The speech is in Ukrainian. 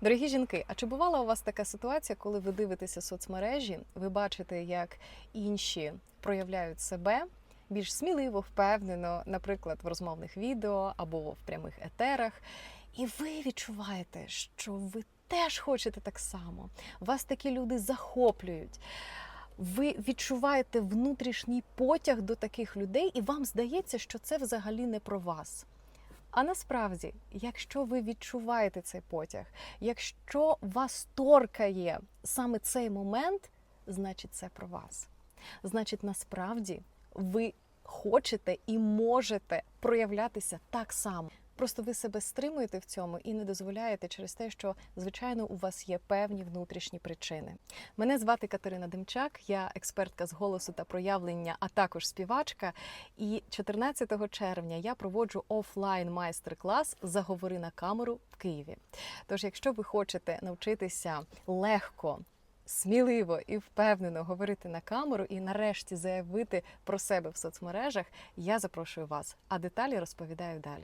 Дорогі жінки, а чи бувала у вас така ситуація, коли ви дивитеся соцмережі, ви бачите, як інші проявляють себе більш сміливо, впевнено, наприклад, в розмовних відео або в прямих етерах, і ви відчуваєте, що ви теж хочете так само. Вас такі люди захоплюють. Ви відчуваєте внутрішній потяг до таких людей, і вам здається, що це взагалі не про вас. А насправді, якщо ви відчуваєте цей потяг, якщо вас торкає саме цей момент, значить це про вас. Значить, насправді ви хочете і можете проявлятися так само. Просто ви себе стримуєте в цьому і не дозволяєте через те, що звичайно у вас є певні внутрішні причини. Мене звати Катерина Демчак, я експертка з голосу та проявлення, а також співачка. І 14 червня я проводжу офлайн майстер-клас Заговори на камеру в Києві. Тож, якщо ви хочете навчитися легко. Сміливо і впевнено говорити на камеру і нарешті заявити про себе в соцмережах. Я запрошую вас, а деталі розповідаю далі.